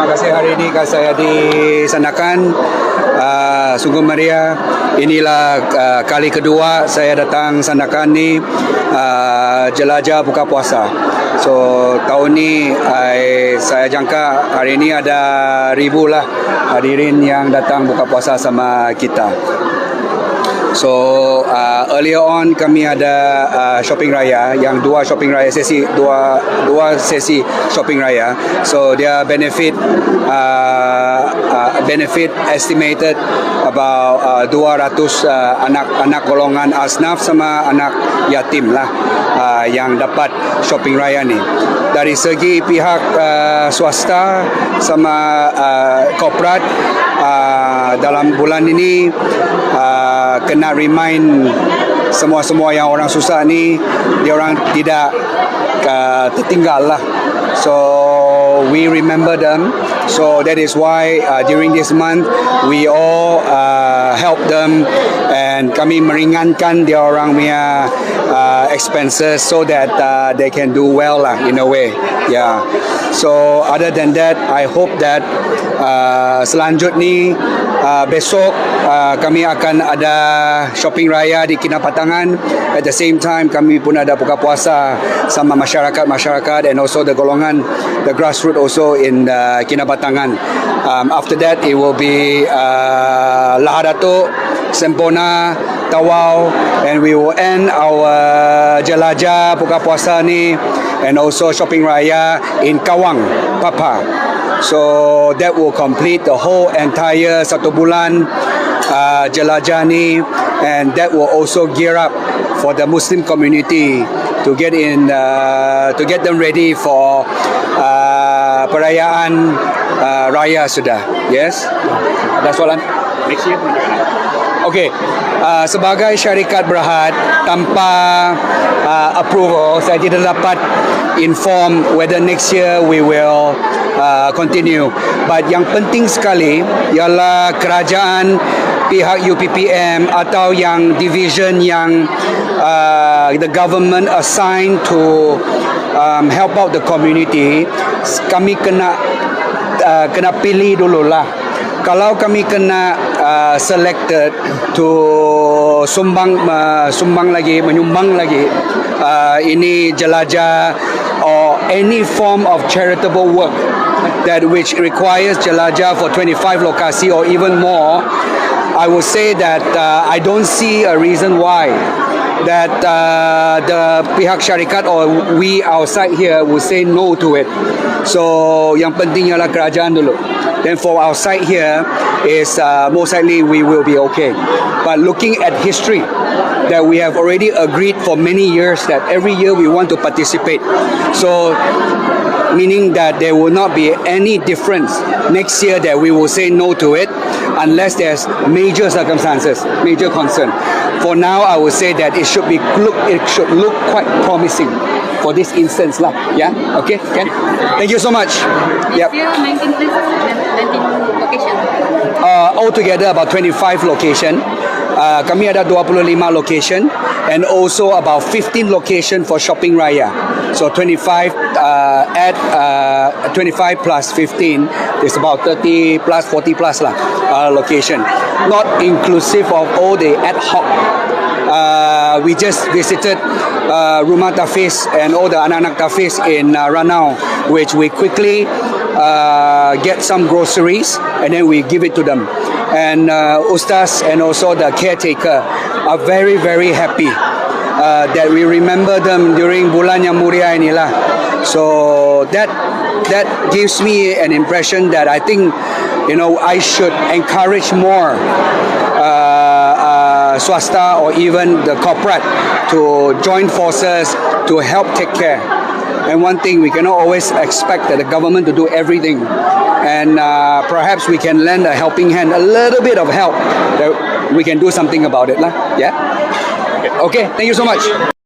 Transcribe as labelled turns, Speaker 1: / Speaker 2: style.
Speaker 1: terima kasih hari ini kan saya di Sandakan uh, Sungguh Maria. Inilah uh, kali kedua saya datang Sandakan ni uh, jelajah buka puasa. So tahun ni I, saya jangka hari ini ada ribu lah hadirin yang datang buka puasa sama kita. So uh, earlier on kami ada uh, shopping raya yang dua shopping raya sesi dua dua sesi shopping raya. So dia benefit uh, uh, benefit estimated about uh, 200 uh, anak-anak golongan asnaf sama anak yatim lah uh, yang dapat shopping raya ni. Dari segi pihak uh, swasta sama uh, korporat uh, dalam bulan ini uh, kena remind semua-semua yang orang susah ni dia orang tidak uh, tertinggal lah. So we remember them so that is why uh, during this month we all uh, help them and kami meringankan dia orang punya uh, expenses so that uh, they can do well lah in a way. Yeah. So other than that I hope that uh, selanjutnya uh, besok uh, kami akan ada shopping raya di Kinabatangan at the same time kami pun ada buka puasa sama masyarakat-masyarakat and also the golongan the grassroots also in uh, Kinabatangan um, after that it will be uh, Lahadatuk Sempona Tawau and we will end our jelajah buka puasa ni and also shopping raya in Kawang Papa So that will complete the whole entire satu bulan uh, ni and that will also gear up for the Muslim community to get in uh, to get them ready for uh, perayaan uh, raya sudah. Yes. That's all.
Speaker 2: Next year
Speaker 1: Okey, uh, sebagai syarikat berhad tanpa uh, approval, saya tidak dapat inform whether next year we will uh, continue. But yang penting sekali ialah kerajaan pihak UPPM atau yang division yang uh, the government assigned to um, help out the community, kami kena uh, kena pilih dululah. Kalau kami kena uh, selected to sumbang uh, sumbang lagi menyumbang lagi uh, ini jelajah or any form of charitable work that which requires jelajah for 25 lokasi or even more I will say that uh, I don't see a reason why that uh, the pihak syarikat or we outside here will say no to it. So yang penting ialah kerajaan dulu. Then for our side here is uh, most likely we will be okay. But looking at history that we have already agreed for many years that every year we want to participate. So meaning that there will not be any difference next year that we will say no to it unless there's major circumstances, major concern. For now, I would say that it should be look it should look quite promising for this instance lah. Yeah. Okay. Can. Thank you so much. Yep.
Speaker 3: Next 19 places, 19 location.
Speaker 1: uh, altogether about 25 location. Uh, kami ada 25 location and also about 15 location for shopping raya. So 25 uh, at uh, 25 plus 15 is about 30 plus 40 plus lah uh, location. Not inclusive of all the ad hoc uh, we just visited uh, Rumah Tafiz and all the anak-anak Tafiz in uh, Ranau, which we quickly uh, get some groceries and then we give it to them. And uh, Ustaz and also the caretaker are very, very happy uh, that we remember them during bulan yang mulia inilah. So that that gives me an impression that I think you know I should encourage more uh, uh, swasta or even the corporate to join forces to help take care. And one thing we cannot always expect that the government to do everything, and uh, perhaps we can lend a helping hand, a little bit of help that we can do something about it, lah. Yeah. Okay. Thank you so much.